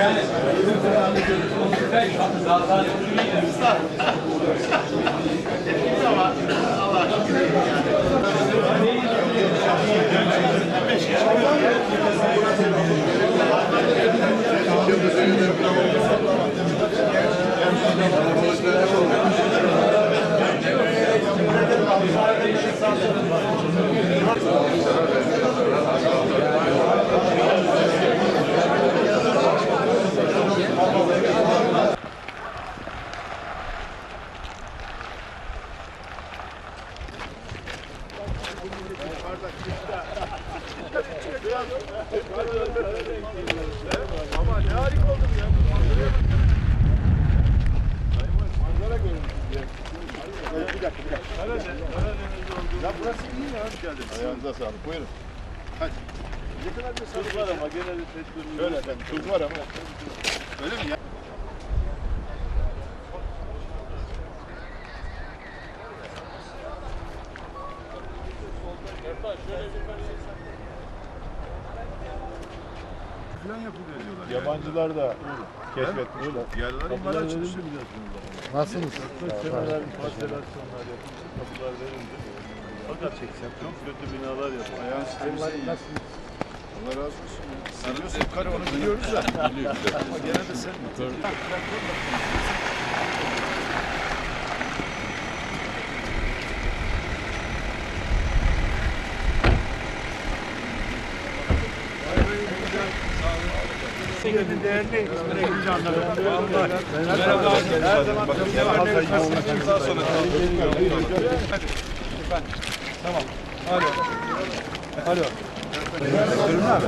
Yani, zaten Ama ne harika oldu bu ya. Manzara görüntüsü. Bir dakika, bir dakika. Ya burası iyi ya. Hoş geldiniz. Ayağınıza sağlık. Buyurun. Hadi. Ne kadar bir tuz var ama genelde tedbirli. Öyle efendim. Tuz var ama. Öyle mi ya? Plan yapılıyor diyorlar. Yabancılar da keşfetmişler. Yerler imara açılmış. Nasılsınız? Kemerler, parçalasyonlar yapılmış, kapılar verildi. Fakat çok kötü binalar yapıldı. Ayağın sistemi Allah razı olsun. Seviyorsun karı onu biliyoruz da. Ama gene de Senin değerli İzmir'e gidince anladım. Merhaba. Her zaman ne var ne bitmez. Daha sonra. Efendim. Tamam. Alo. Alo. Görünme abi.